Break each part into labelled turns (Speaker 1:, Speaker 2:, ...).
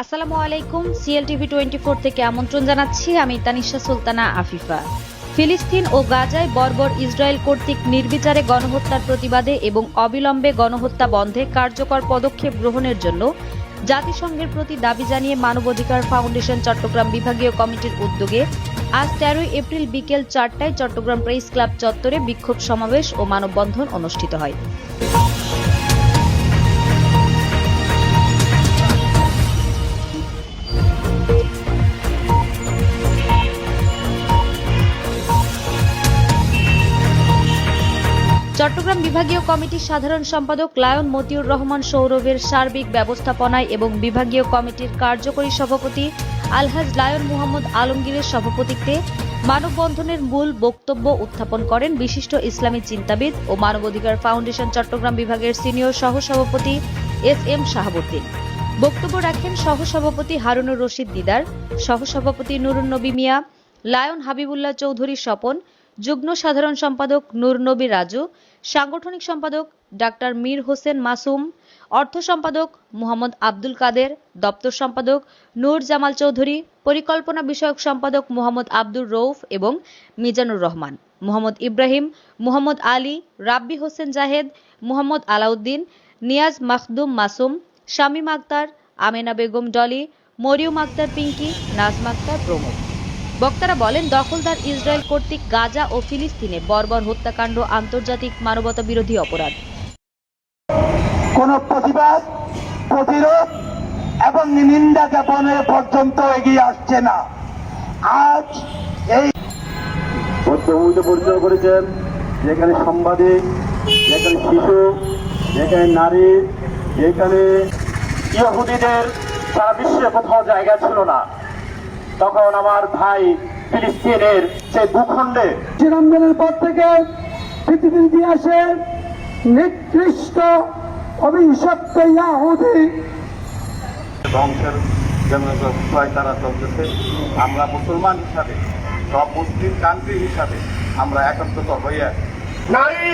Speaker 1: আসসালামু আলাইকুম CLTV twenty four থেকে আমন্ত্রণ জানাচ্ছি আমি তানিশা সুলতানা আফিফা। ফিলিস্তিন ও গাজায় বর্বর ইসরায়েল কর্তৃক নির্বিচারে গণহত্যার প্রতিবাদে এবং অবিলম্বে গণহত্যা বন্ধে কার্যকর পদক্ষেপ গ্রহণের জন্য জাতিসংঘের প্রতি দাবি জানিয়ে মানবাধিকার ফাউন্ডেশন চট্টগ্রাম বিভাগীয় কমিটির উদ্যোগে আজ তেরোই এপ্রিল বিকেল চারটায় চট্টগ্রাম প্রেস ক্লাব চত্বরে বিক্ষোভ সমাবেশ ও মানববন্ধন অনুষ্ঠিত হয়। চট্টগ্রাম বিভাগীয় কমিটির সাধারণ সম্পাদক লায়ন মতিউর রহমান সৌরভের সার্বিক ব্যবস্থাপনায় এবং বিভাগীয় কমিটির কার্যকরী সভাপতি আলহাজ লায়ন মুহাম্মদ আলমগীরের সভাপতিত্বে মানববন্ধনের মূল বক্তব্য উত্থাপন করেন বিশিষ্ট ইসলামী চিন্তাবিদ ও মানবাধিকার ফাউন্ডেশন চট্টগ্রাম বিভাগের সিনিয়র সহসভাপতি এস এম শাহাবুদ্দিন। বক্তব্য রাখেন সহসভাপতি হারুনুর রশিদ দিদার, সহসভাপতি নুরুন নবী মিয়া, লায়ন হাবিবুল্লাহ চৌধুরী স্বপন যুগ্ম সাধারণ সম্পাদক নূর নবী রাজু, সাংগঠনিক সম্পাদক ডাক্তার মীর হোসেন মাসুম, অর্থ সম্পাদক মোহাম্মদ আব্দুল কাদের, দপ্তর সম্পাদক নূর জামাল চৌধুরী, পরিকল্পনা বিষয়ক সম্পাদক মোহাম্মদ আব্দুর রৌফ এবং মিজানুর রহমান। মোহাম্মদ ইব্রাহিম, মোহাম্মদ আলী, রাব্বি হোসেন জাহেদ, মোহাম্মদ আলাউদ্দিন, নিয়াজ মাখদুম মাসুম, শামীম আক্তার, আমেনা বেগম ডলি, মরিয়ম আক্তার পিঙ্কি, নাজমা আক্তার প্রমুখ। বক্তারা বলেন দখলদার ইসরায়েল কর্তৃক গাজা ও ফিলিস্তিনে বর্বর হত্যাকাণ্ড আন্তর্জাতিক মানবতা বিরোধী অপরাধ।
Speaker 2: কোন প্রতিবাদ প্রতিরোধ এবং নিন্দা জ্ঞাপনের পর্যন্ত এগিয়ে আসছে না। আজ এই
Speaker 3: বদ্ধভূমিতে পরিচয় করেছেন যেখানে সাংবাদিক যেখানে শিশু যেখানে নারী যেখানে ইহুদিদের সারা বিশ্বে কোথাও জায়গা ছিল না। তখন আমার ভাই ফিলিস্তিনের সেই ভূখণ্ডে
Speaker 2: চিরঞ্জনের পর থেকে পৃথিবীর ইতিহাসে নিকৃষ্ট অভিশপ্ত ইয়াহুদি
Speaker 3: ধ্বংসের যেন ছয় তারা চলতেছে আমরা মুসলমান হিসাবে সব মুসলিম কান্ট্রি হিসাবে আমরা একত্রিত হইয়া নারী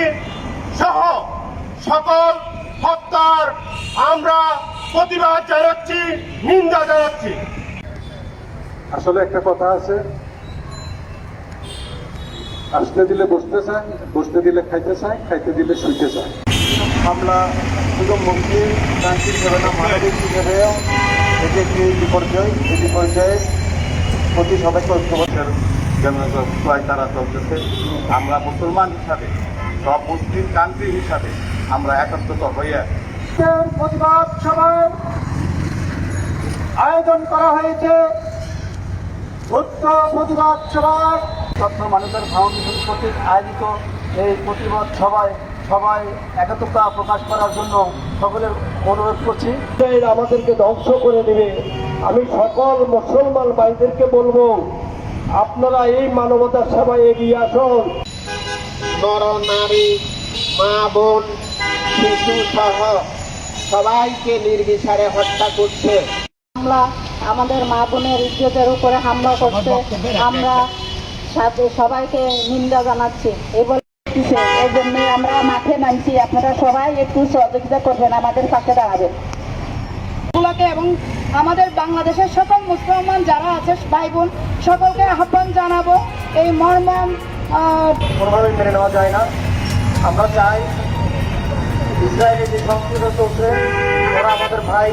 Speaker 3: সহ সকল হত্যার আমরা প্রতিবাদ জানাচ্ছি নিন্দা জানাচ্ছি। আসলে একটা কথা আছে। আসতে দিলে বসতে চায়, বসতে দিলে খাইতে চায়, খাইতে দিলে শুইতে চায়। আমরা শুধু মুসলিম কান্ট্রি হিসেবে না মানবিক এটি একটি বিপর্যয়? এই বিপর্যয়ে প্রতি সবাইকে ঐক্যবদ্ধের তারা চলতেছে। আমরা মুসলমান হিসাবে, সব মুসলিম কান্ট্রি হিসাবে আমরা একত্রিত হইয়া
Speaker 2: প্রতিবাদ সভার আয়োজন করা হয়েছে। উচ্চ প্রতিবাদ সভার
Speaker 4: তথ্য মানুষের ফাউন্ডেশন কর্তৃক আয়োজিত এই প্রতিবাদ সভায় সবাই একত্রতা প্রকাশ করার জন্য সকলের অনুরোধ করছি।
Speaker 2: আমাদেরকে ধ্বংস করে দেবে। আমি সকল মুসলমান ভাইদেরকে বলব আপনারা এই মানবতার সেবায় এগিয়ে আসুন।
Speaker 5: নর নারী মা বোন শিশু সহ সবাইকে নির্বিচারে হত্যা করছে।
Speaker 6: হামলা আমাদের মা বোনের ইজ্জতের উপরে হামলা করছে। আমরা সবাইকে নিন্দা জানাচ্ছি। এই বলে এই জন্য আমরা মাঠে নামছি। আপনারা সবাই একটু সহযোগিতা করবেন আমাদের পাশে দাঁড়াবেন।
Speaker 7: এবং আমাদের বাংলাদেশের সকল মুসলমান যারা আছে ভাই বোন সকলকে আহ্বান জানাব এই মর্মম আহ,
Speaker 4: কোনোভাবেই মেনে নেওয়া যায় না। আমরা চাই ইসরায়েলের যে সংস্কৃতি চলছে ওরা আমাদের ভাই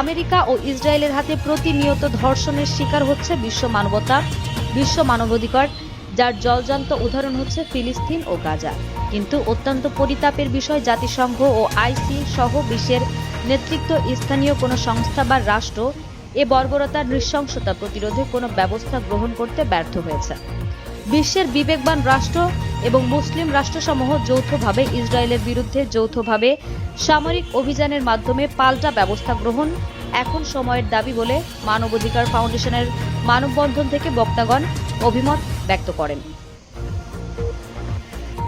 Speaker 1: আমেরিকা ও ইসরায়েলের হাতে প্রতিনিয়ত ধর্ষণের শিকার হচ্ছে বিশ্ব মানবতা, বিশ্ব মানবাধিকার, যার জলজান্ত উদাহরণ হচ্ছে ফিলিস্তিন ও গাজা। কিন্তু অত্যন্ত পরিতাপের বিষয় জাতিসংঘ ও আইসি সহ বিশ্বের নেতৃত্ব স্থানীয় কোনো সংস্থা বা রাষ্ট্র এ বর্বরতার নৃশংসতা প্রতিরোধে কোনো ব্যবস্থা গ্রহণ করতে ব্যর্থ হয়েছে। বিশ্বের বিবেকবান রাষ্ট্র এবং মুসলিম রাষ্ট্রসমূহ যৌথভাবে ইসরায়েলের বিরুদ্ধে যৌথভাবে সামরিক অভিযানের মাধ্যমে পাল্টা ব্যবস্থা গ্রহণ এখন সময়ের দাবি বলে মানবাধিকার ফাউন্ডেশনের মানববন্ধন থেকে বক্তাগণ অভিমত ব্যক্ত করেন।